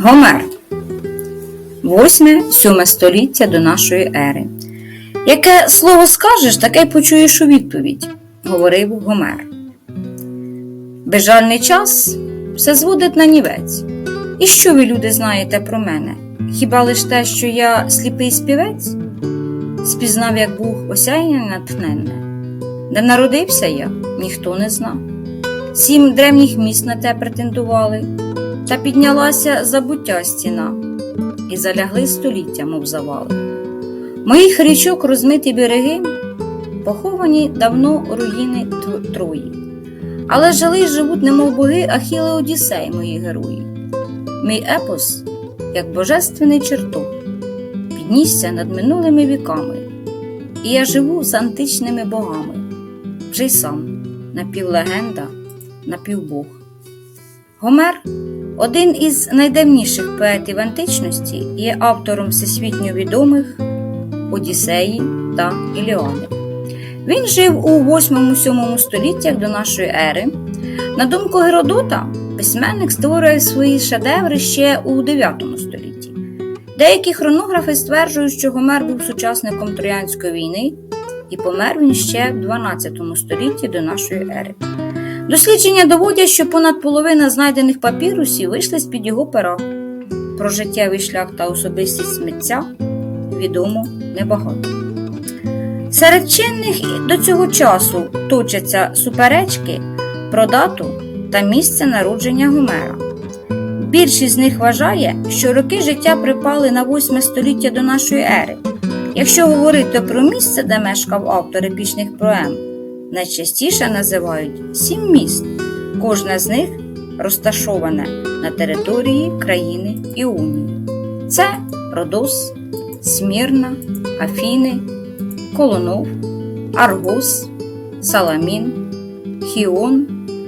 Гомер 8-7 століття до нашої ери. Яке слово скажеш, таке й почуєш у відповідь, говорив Гомер. Безжальний час все зводить на нівець. І що ви, люди, знаєте про мене? Хіба лиш те, що я сліпий співець? Спізнав, як Бог осяяння натхненне. Де народився я, ніхто не знав. Сім древніх міст на те претендували, та піднялася забуття стіна, і залягли століття, мов завали. Моїх річок розмиті береги, поховані давно руїни Трої. Але жили живуть, немов боги, Ахіли Одіссей, мої герої. Мій епос, як божественний чертог, піднісся над минулими віками, і я живу з античними богами, вже й сам напівлегенда, напівбог. Гомер, один із найдавніших поетів античності, є автором всесвітньо відомих Одіссеї та Іліади. Він жив у 8-7 століттях до нашої ери. На думку Геродота, письменник створює свої шедеври ще у 9 столітті. Деякі хронографи стверджують, що Гомер був сучасником Троянської війни і помер він ще в 12 столітті до нашої ери. Дослідження доводять, що понад половина знайдених папірусів вийшли з-під його пера. Про життєвий шлях та особистість митця відомо небагато. Серед вчених до цього часу точаться суперечки про дату та місце народження Гомера. Більшість з них вважає, що роки життя припали на 8 століття до нашої ери. Якщо говорити про місце, де мешкав автор епічних проем, найчастіше називають сім міст. Кожне з них розташоване на території країни Іунії. Це Родос, Смірна, Афіни, Колонов, Аргос, Саламін, Хіон.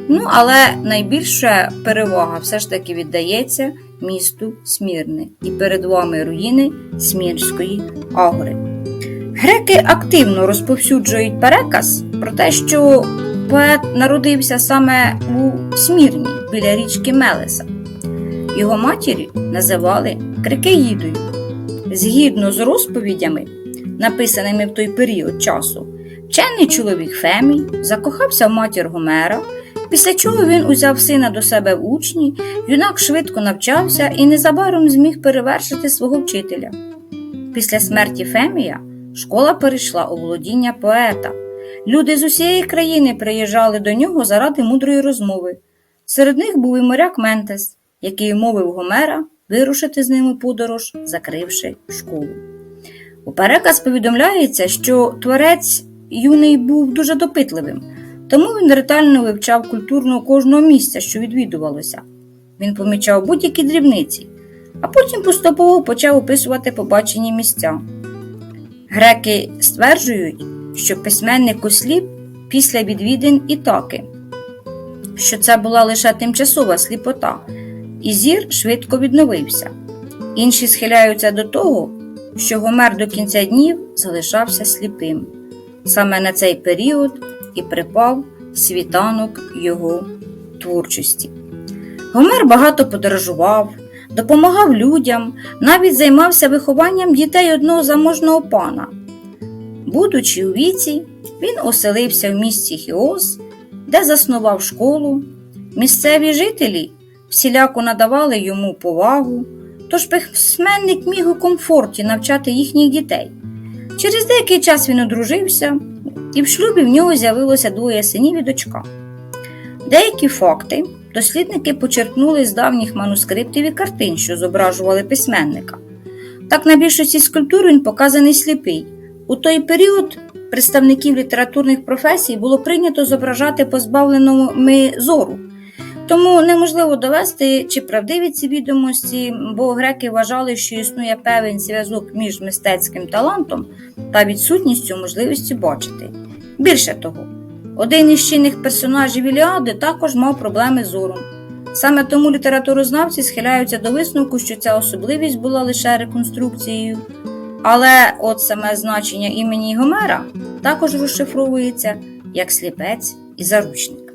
Ну, але найбільша перевага все ж таки віддається місту Смірне і перед вами руїни Смірської агори. Греки активно розповсюджують переказ про те, що поет народився саме у Смірні біля річки Мелеса. Його матір'ю називали Крикеїдою. Згідно з розповідями, написаними в той період часу, вчений чоловік Фемій закохався в матір Гомера, після чого він узяв сина до себе в учні, юнак швидко навчався і незабаром зміг перевершити свого вчителя. Після смерті Фемія школа перейшла у володіння поета. Люди з усієї країни приїжджали до нього заради мудрої розмови. Серед них був і моряк Ментес, який мовив Гомера вирушити з ним у подорож, закривши школу. У переказ повідомляється, що творець юний був дуже допитливим, тому він ретельно вивчав культурну кожного місця, що відвідувалося. Він помічав будь-які дрібниці, а потім поступово почав описувати побачені місця. Греки стверджують, що письменник осліп після відвідин Ітаки, що це була лише тимчасова сліпота, і зір швидко відновився. Інші схиляються до того, що Гомер до кінця днів залишався сліпим. Саме на цей період і припав світанок його творчості. Гомер багато подорожував, допомагав людям, навіть займався вихованням дітей одного заможного пана. Будучи у віці, він оселився в місті Хіос, де заснував школу. Місцеві жителі всіляко надавали йому повагу, тож письменник міг у комфорті навчати їхніх дітей. Через деякий час він одружився, і в шлюбі в нього з'явилося двоє синів і дочка. Деякі факти дослідники почерпнули з давніх манускриптів і картин, що зображували письменника. Так на більшості скульптур він показаний сліпий. У той період представників літературних професій було прийнято зображати позбавленими зору. Тому неможливо довести, чи правдиві ці відомості, бо греки вважали, що існує певний зв'язок між мистецьким талантом та відсутністю можливості бачити. Більше того, один із чинних персонажів Іліади також мав проблеми з зором. Саме тому літературознавці схиляються до висновку, що ця особливість була лише реконструкцією. Але от саме значення імені Гомера також розшифровується як сліпець і заручник.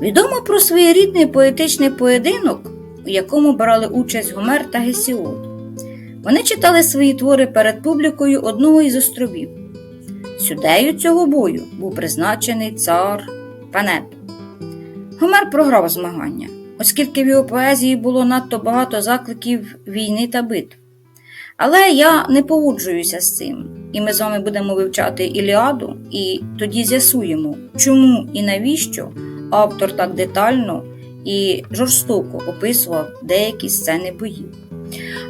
Відомо про своєрідний поетичний поєдинок у якому брали участь Гомер та Гесіод. Вони читали свої твори перед публікою одного із островів. Сюдею цього бою був призначений цар Панет. Гомер програв змагання, оскільки в його поезії було надто багато закликів війни та битв. Але я не погоджуюся з цим, і ми з вами будемо вивчати Іліаду, і тоді з'ясуємо, чому і навіщо автор так детально і жорстоко описував деякі сцени боїв.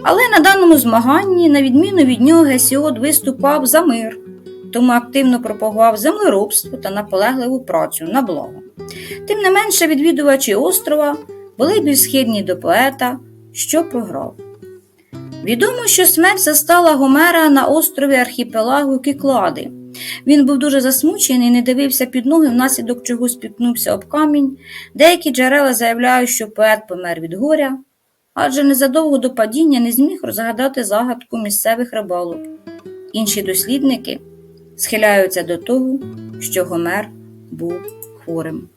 Але на даному змаганні, на відміну від нього, Гесіод виступав за мир, тому активно пропагував землеробство та наполегливу працю на благо. Тим не менше, відвідувачі острова були більш схильні до поета, що програв. Відомо, що смерть застала Гомера на острові архіпелагу Кіклади. Він був дуже засмучений, не дивився під ноги, внаслідок чого спіткнувся об камінь. Деякі джерела заявляють, що поет помер від горя, адже незадовго до падіння не зміг розгадати загадку місцевих рибалок. Інші дослідники схиляються до того, що Гомер був хворим.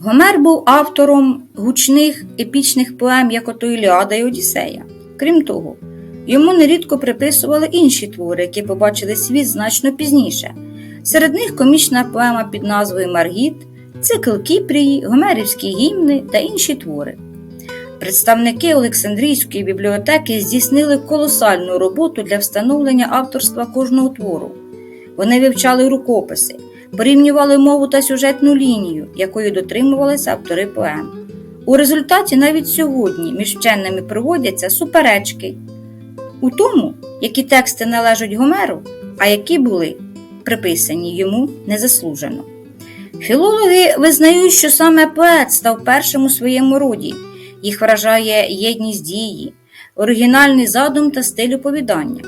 Гомер був автором гучних епічних поем, як ото Іліада і Одіссея. Крім того, йому нерідко приписували інші твори, які побачили світ значно пізніше. Серед них комічна поема під назвою Маргіт, цикл Кіпрії, Гомерівські гімни та інші твори. Представники Олександрійської бібліотеки здійснили колосальну роботу для встановлення авторства кожного твору. Вони вивчали рукописи, порівнювали мову та сюжетну лінію, якої дотримувалися автори поем. У результаті навіть сьогодні між вченими проводяться суперечки у тому, які тексти належать Гомеру, а які були приписані йому незаслужено. Філологи визнають, що саме поет став першим у своєму роді, їх вражає єдність дії, оригінальний задум та стиль оповідання.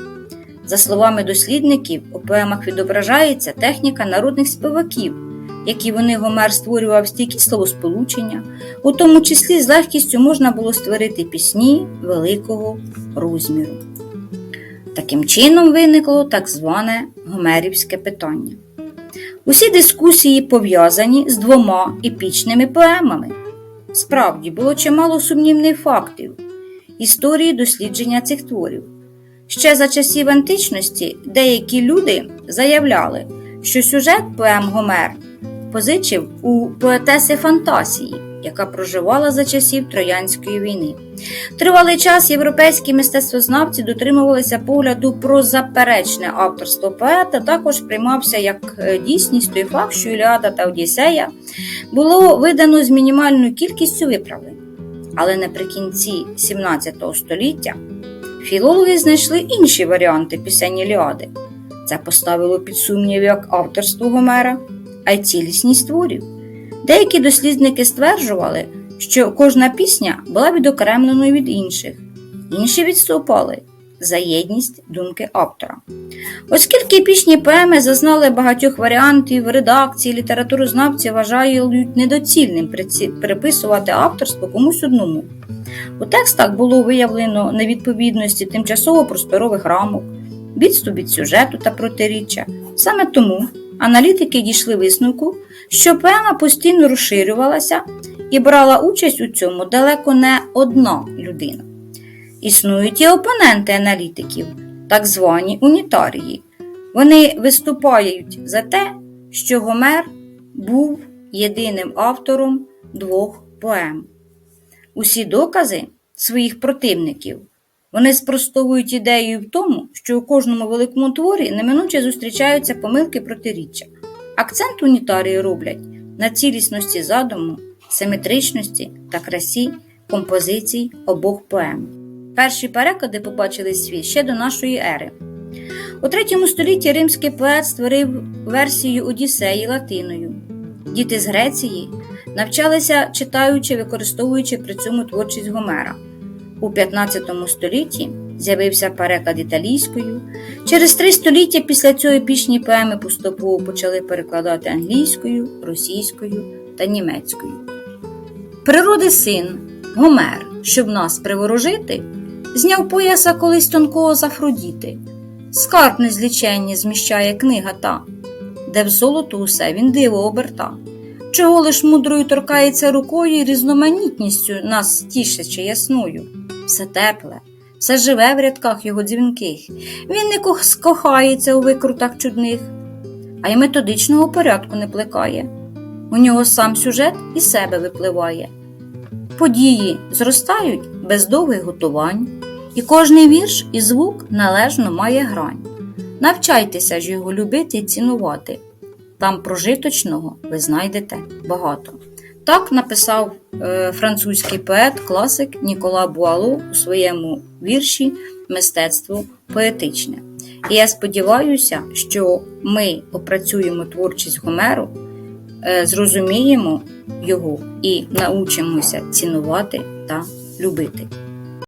За словами дослідників, у поемах відображається техніка народних співаків, які вони Гомер створював стійкі словосполучення, у тому числі з легкістю можна було створити пісні великого розміру. Таким чином виникло так зване гомерівське питання. Усі дискусії пов'язані з двома епічними поемами. Справді було чимало сумнівних фактів історії дослідження цих творів. Ще за часів античності деякі люди заявляли, що сюжет поем Гомер позичив у поетеси Фантасії, яка проживала за часів Троянської війни. Тривалий час європейські мистецтвознавці дотримувалися погляду про заперечне авторство поета, також приймався як е, дійсність той факт, що Іліада та Одіссея було видано з мінімальною кількістю виправлень. Але наприкінці 17 століття філологи знайшли інші варіанти пісень Іліади. Це поставило під сумнів як авторство Гомера, а й цілісність творів. Деякі дослідники стверджували, що кожна пісня була відокремленою від інших, інші відступали за єдність думки автора. Оскільки епічні поеми зазнали багатьох варіантів, редакції, літературознавці вважають недоцільним приписувати авторство комусь одному. У текстах було виявлено невідповідності тимчасово просторових рамок, відступ від сюжету та протиріччя. Саме тому аналітики дійшли висновку, що поема постійно розширювалася і брала участь у цьому далеко не одна людина. Існують і опоненти аналітиків, так звані унітарії. Вони виступають за те, що Гомер був єдиним автором двох поем. Усі докази своїх противників вони спростовують ідею в тому, що у кожному великому творі неминуче зустрічаються помилки протиріччя. Акцент унітарії роблять на цілісності задуму, симетричності та красі композицій обох поем. Перші переклади побачили світ ще до нашої ери. У третьому столітті римський поет створив версію Одіссеї латиною. Діти з Греції навчалися читаючи, використовуючи при цьому творчість Гомера. У 15 столітті з'явився переклад італійською. Через три століття після цього епічні поеми поступово почали перекладати англійською, російською та німецькою. Природи син Гомер, щоб нас приворожити, зняв пояса колись тонкого з Афродіти. Скарб незліченні зміщає книга та, де в золото усе він диво оберта. чого лиш мудрою торкається рукою і різноманітністю нас тішачи ясною. Все тепле, все живе в рядках його дзвінких. Він не скохається у викрутах чудних, а й методичного порядку не плекає. У нього сам сюжет із себе випливає. Події зростають без довгих готувань, і кожний вірш і звук належно має грань. Навчайтеся ж його любити і цінувати. Там прожиточного ви знайдете багато. Так написав е, французький поет, класик Нікола Буало у своєму вірші Мистецтво поетичне. І я сподіваюся, що ми опрацюємо творчість Гомеру, е, зрозуміємо його і научимося цінувати та любити.